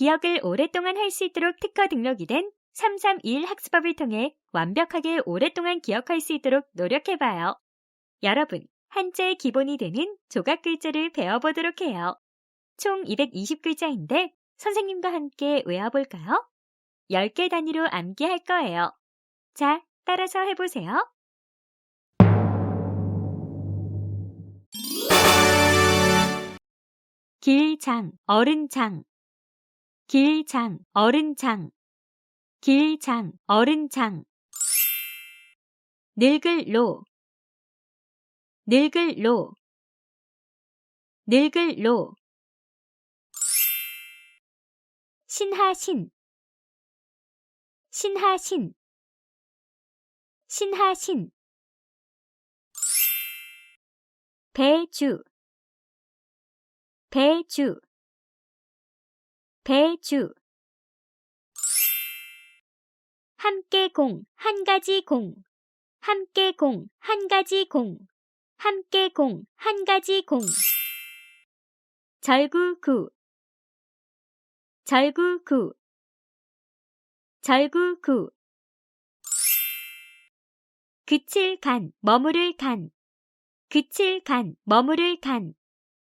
기억을 오랫동안 할 수 있도록 특허 등록이 된 331 학습법을 통해 완벽하게 오랫동안 기억할 수 있도록 노력해봐요. 여러분, 한자의 기본이 되는 조각 글자를 배워보도록 해요. 총 220글자인데 선생님과 함께 외워볼까요? 10개 단위로 암기할 거예요. 자, 따라서 해보세요. 길장, 어른장. 길장, 어른장. 길장, 어른장. 늙을로, 늙을로, 늙을로. 신하신, 신하신, 신하신. 배주, 배주, 배주. 함께 공, 한 가지 공. 함께 공, 한 가지 공. 함께 공, 한 가지 공. 절구구, 절구구, 절구구. 그칠 간, 머무를 간. 그칠 간, 머무를 간.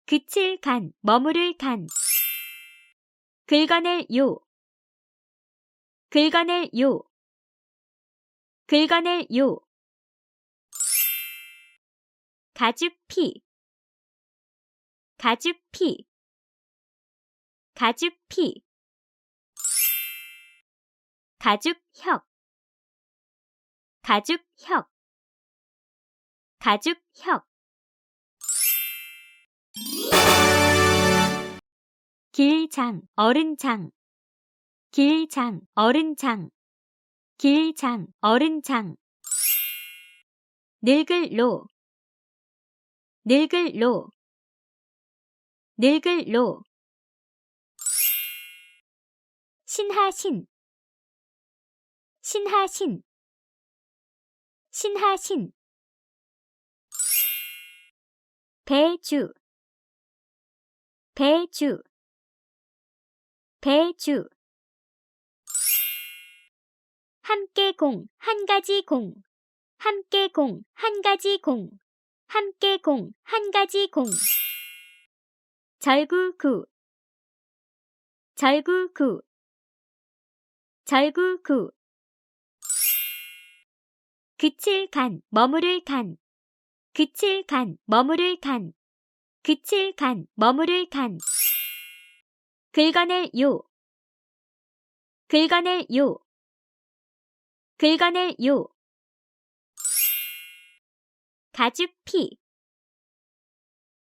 그칠 간, 머무를 간. 긁어낼 요. 긁어낼 요. 긁어낼 요. 가죽 피. 가죽 피. 가죽 피. 가죽 혁. 가죽 혁. 가죽 혁. 길장, 어른장. 길장, 어른장. 길장, 어른장. 늙을 로, 늙을 로, 늙을 로. 신하신, 신하신, 신하신. 배주, 배주, 배주. 함께 공, 한 가지 공. 함께 공, 한 가지 공. 함께 공, 한 가지 공. 절구구, 절구구, 절구구. 그칠 간, 머무를 간. 그칠 간, 머무를 간. 그칠 간, 머무를 간. 긁어낼 요. 긁어낼 요. 긁어낼 요. 가죽 피.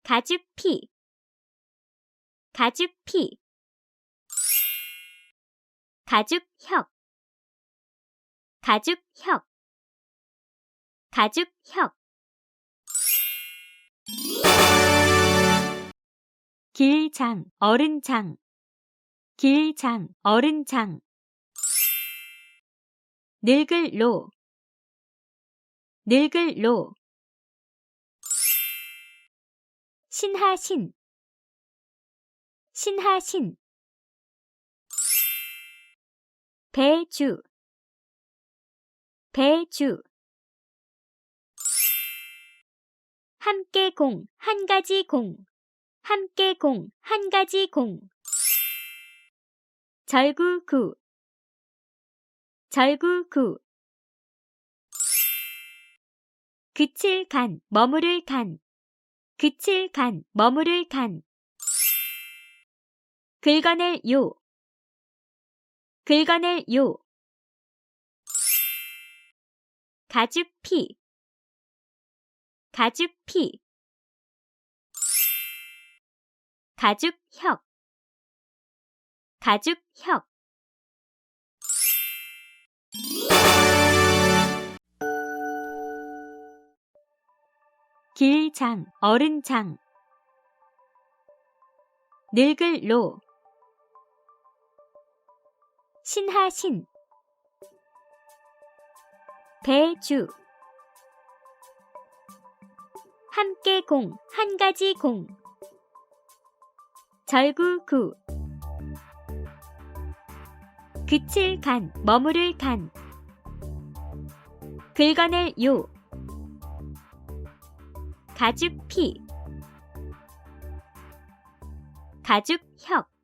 가죽 피. 가죽 피. 가죽 혁. 가죽 혁. 가죽 혁. 길장, 어른장. 길장, 어른장. 늙을 로, 늙을 로. 신하신, 신하신. 배주, 배주. 함께 공, 한 가지 공. 함께 공, 한 가지 공. 절구구, 절구구. 그칠 간, 머무를 간. 그칠 간, 머무를 간. 긁어낼 요. 긁어낼 요. 가죽 피. 가죽 피. 가죽 혁. 가죽 혁. 길장, 어른장. 늙을 로. 신하신. 배주. 함께 공, 한 가지 공. 절구구. 그칠 간, 머무를 간. 긁어낼 요. 가죽 피. 가죽 혁.